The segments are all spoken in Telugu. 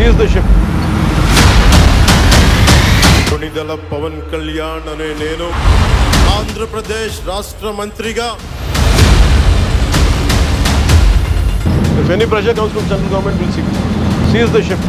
The ship. కొణిదల పవన్ కళ్యాణ్ అనే నేను ఆంధ్రప్రదేశ్ రాష్ట్ర మంత్రిగా If any pressure comes from central government, we'll see. Seize the ship.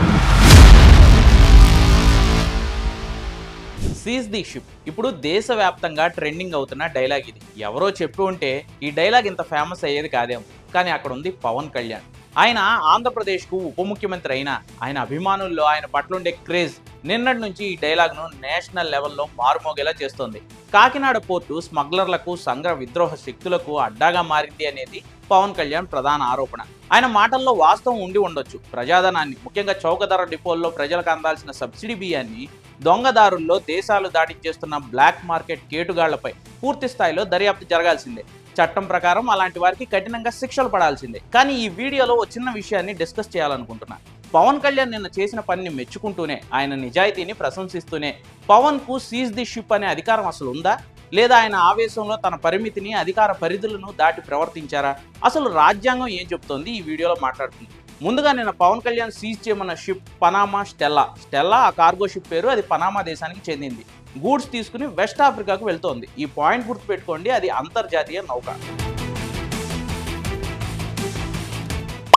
Seize the ship ఇప్పుడు దేశవ్యాప్తంగా ట్రెండింగ్ అవుతున్న డైలాగ్ ఇది ఎవరో చెప్పి ఉంటే ఈ డైలాగ్ ఇంత ఫేమస్ అయ్యేది కాదేమో కానీ అక్కడ ఉంది పవన్ కళ్యాణ్ ఆయన ఆంధ్రప్రదేశ్కు ఉప ముఖ్యమంత్రి అయినా ఆయన అభిమానుల్లో ఆయన పట్ల ఉండే క్రేజ్ నిన్నటి నుంచి ఈ డైలాగ్ను నేషనల్ లెవెల్లో మారుమోగేలా చేస్తోంది. కాకినాడ పోర్టు స్మగ్లర్లకు సంఘ విద్రోహ శక్తులకు అడ్డాగా మారింది అనేది పవన్ కళ్యాణ్ ప్రధాన ఆరోపణ. ఆయన మాటల్లో వాస్తవం ఉండి ఉండొచ్చు. ప్రజాధనాన్ని ముఖ్యంగా చౌకధర డిపోల్లో ప్రజలకు అందాల్సిన సబ్సిడీ బియ్యాన్ని దొంగదారుల్లో దేశాలు దాటించేస్తున్న బ్లాక్ మార్కెట్ కేటుగాళ్ళపై పూర్తి స్థాయిలో దర్యాప్తు జరగాల్సిందే. చట్టం ప్రకారం అలాంటి వారికి కఠినంగా శిక్షలు పడాల్సిందే. కానీ ఈ వీడియోలో ఓ చిన్న విషయాన్ని డిస్కస్ చేయాలనుకుంటున్నా. పవన్ కళ్యాణ్ నిన్న చేసిన పనిని మెచ్చుకుంటూనే ఆయన నిజాయితీని ప్రశంసిస్తూనే పవన్కు సీజ్ ది షిప్ అనే అధికారం అసలు ఉందా? లేదా ఆయన ఆవేశంలో తన పరిమితిని అధికార పరిధులను దాటి ప్రవర్తించారా? అసలు రాజ్యాంగం ఏం చెబుతోంది ఈ వీడియోలో మాట్లాడుతుంది ముందుగా నిన్న పవన్ కళ్యాణ్ సీజ్ చేయమన్న షిప్ పనామా స్టెల్లా. స్టెల్లా ఆ కార్గో షిప్ పేరు అది పనామా దేశానికి చెందింది. గూడ్స్ తీసుకుని వెస్ట్ ఆఫ్రికాకు వెళ్తోంది. ఈ పాయింట్ గుర్తుపెట్టుకోండి అది అంతర్జాతీయ నౌక.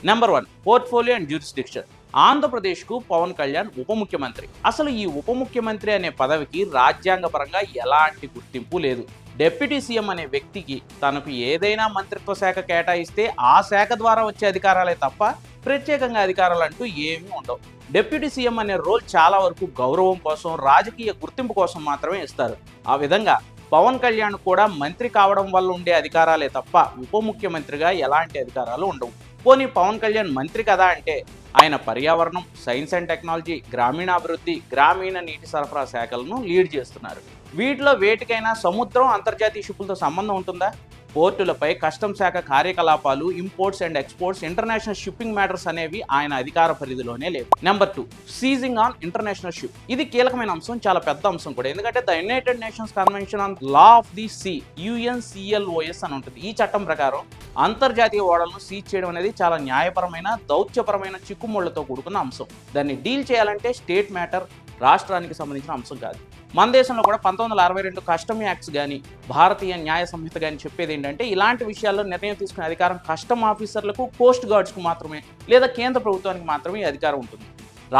Number one portfolio and jurisdiction ఆంధ్రప్రదేశ్కు పవన్ కళ్యాణ్ ఉప ముఖ్యమంత్రి. అసలు ఈ ఉప ముఖ్యమంత్రి అనే పదవికి రాజ్యాంగపరంగా ఎలాంటి గుర్తింపు లేదు. డెప్యూటీ సీఎం అనే వ్యక్తికి తనకు ఏదైనా మంత్రిత్వ శాఖ కేటాయిస్తే ఆ శాఖ ద్వారా వచ్చే అధికారాలే తప్ప ప్రత్యేకంగా అధికారాలు అంటూ ఏమీ ఉండవు. డిప్యూటీ సీఎం అనే రోల్ చాలా వరకు గౌరవం కోసం రాజకీయ గుర్తింపు కోసం మాత్రమే ఇస్తారు. ఆ విధంగా పవన్ కళ్యాణ్ కూడా మంత్రి కావడం వల్ల ఉండే అధికారాలే తప్ప ఉప ముఖ్యమంత్రిగా ఎలాంటి అధికారాలు ఉండవు. పోనీ పవన్ కళ్యాణ్ మంత్రి కదా అంటే ఆయన పర్యావరణం సైన్స్ అండ్ టెక్నాలజీ గ్రామీణాభివృద్ధి గ్రామీణ నీటి సరఫరా శాఖలను లీడ్ చేస్తున్నారు. వీటిలో వేటికైనా సముద్రం అంతర్జాతీయ షిప్పులతో సంబంధం ఉంటుందా? పోర్టులపై కస్టమ్ శాఖ కార్యకలాపాలు imports and exports international shipping matters అనేవి ఆయన అధికార పరిధిలోనే లేవు. Number two seizing on international ship ఇది కీలకమైన అంశం చాలా పెద్ద అంశం కూడా. ఎందుకంటే the United Nations convention on law of the sea UNCLOS అని ఉంటుంది. ఈ చట్టం ప్రకారం అంతర్జాతీయ ఓడలను సీజ్ చేయడం అనేది చాలా న్యాయపరమైన దౌత్యపరమైన చిక్కుముళ్ళతో కూడుకున్న అంశం. దాన్ని డీల్ చేయాలంటే స్టేట్ మ్యాటర్ రాష్ట్రానికి సంబంధించిన అంశం కాదు. మన దేశంలో కూడా పంతొమ్మిది వందల అరవై రెండు కస్టమ్ యాక్ట్స్ కానీ భారతీయ న్యాయ సంహిత కానీ చెప్పేది ఏంటంటే ఇలాంటి విషయాల్లో నిర్ణయం తీసుకునే అధికారం కస్టమ్ ఆఫీసర్లకు కోస్ట్ గార్డ్స్కు మాత్రమే లేదా కేంద్ర ప్రభుత్వానికి మాత్రమే అధికారం ఉంటుంది.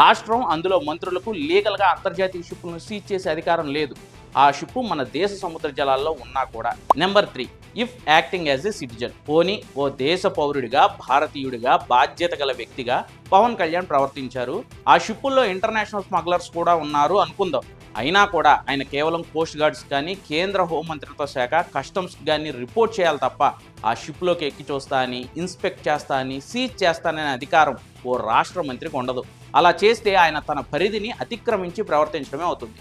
రాష్ట్రం అందులో మంత్రులకు లీగల్గా అంతర్జాతీయ షిప్పులను సీజ్ చేసే అధికారం లేదు. ఆ షిప్పు మన దేశ సముద్ర జలాల్లో ఉన్నా కూడా. Number three if acting as a citizen పోనీ ఓ దేశ పౌరుడిగా భారతీయుడిగా బాధ్యత గల వ్యక్తిగా పవన్ కళ్యాణ్ ప్రవర్తించారు. ఆ షిప్పుల్లో ఇంటర్నేషనల్ స్మగ్లర్స్ కూడా ఉన్నారు అనుకుందాం. అయినా కూడా ఆయన కేవలం కోస్ట్ గార్డ్స్ కానీ కేంద్ర హోంమంత్రిత్వ శాఖ కస్టమ్స్ కానీ రిపోర్ట్ చేయాలి తప్ప ఆ షిప్లోకి ఎక్కి చూస్తా అని ఇన్స్పెక్ట్ చేస్తా అని సీజ్ చేస్తాననే అధికారం ఓ రాష్ట్ర మంత్రికి ఉండదు. అలా చేస్తే ఆయన తన పరిధిని అతిక్రమించి ప్రవర్తించడమే అవుతుంది.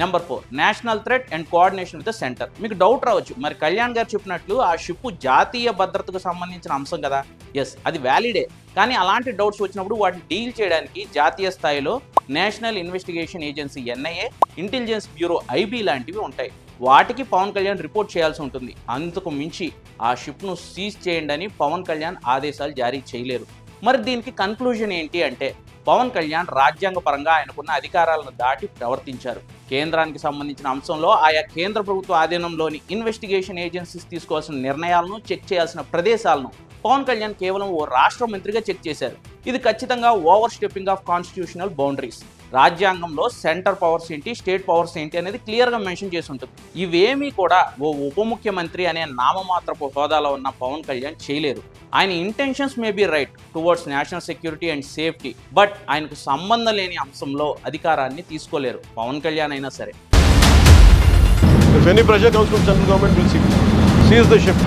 Number four national threat and coordination with centre మీకు డౌట్ రావచ్చు. మరి కళ్యాణ్ గారు చెప్పినట్లు ఆ షిప్ జాతీయ భద్రతకు సంబంధించిన అంశం కదా? ఎస్ అది వ్యాలిడే కానీ అలాంటి డౌట్స్ వచ్చినప్పుడు వాటిని డీల్ చేయడానికి జాతీయ స్థాయిలో national investigation agency NIA intelligence bureau IB లాంటివి ఉంటాయి. వాటికి పవన్ కళ్యాణ్ రిపోర్ట్ చేయాల్సి ఉంటుంది. అందుకు మించి ఆ షిప్ను సీజ్ చేయండి అని పవన్ కళ్యాణ్ ఆదేశాలు జారీ చేయలేరు. మరి దీనికి కన్క్లూజన్ ఏంటి అంటే పవన్ కళ్యాణ్ రాజ్యాంగ పరంగా ఆయనకున్న అధికారాలను దాటి ప్రవర్తించారు. కేంద్రానికి సంబంధించిన అంశంలో ఆయా కేంద్ర ప్రభుత్వ ఆధీనంలోని ఇన్వెస్టిగేషన్ ఏజెన్సీస్ తీసుకోవాల్సిన నిర్ణయాలను చెక్ చేయాల్సిన ప్రదేశాలను పవన్ కళ్యాణ్ కేవలం ఓ రాష్ట్ర మంత్రిగా చెక్ చేశారు. ఇది ఖచ్చితంగా overstepping of constitutional boundaries రాజ్యాంగంలో సెంటర్ పవర్స్ ఏంటి స్టేట్ పవర్స్ ఏంటి అనేది క్లియర్గా మెన్షన్ చేసి ఉంటుంది. ఇవేమీ కూడా ఓ ఉప ముఖ్యమంత్రి అనే నామమాత్రపు హోదాలో ఉన్న పవన్ కళ్యాణ్ చేయలేరు. ఆయన intentions may be right towards national security and safety but ఆయనకు సంబంధం లేని అంశంలో అధికారాన్ని తీసుకోలేరు. పవన్ కళ్యాణ్ అయినా సరే. If any pressure comes from central government, we'll see. Seize the ship.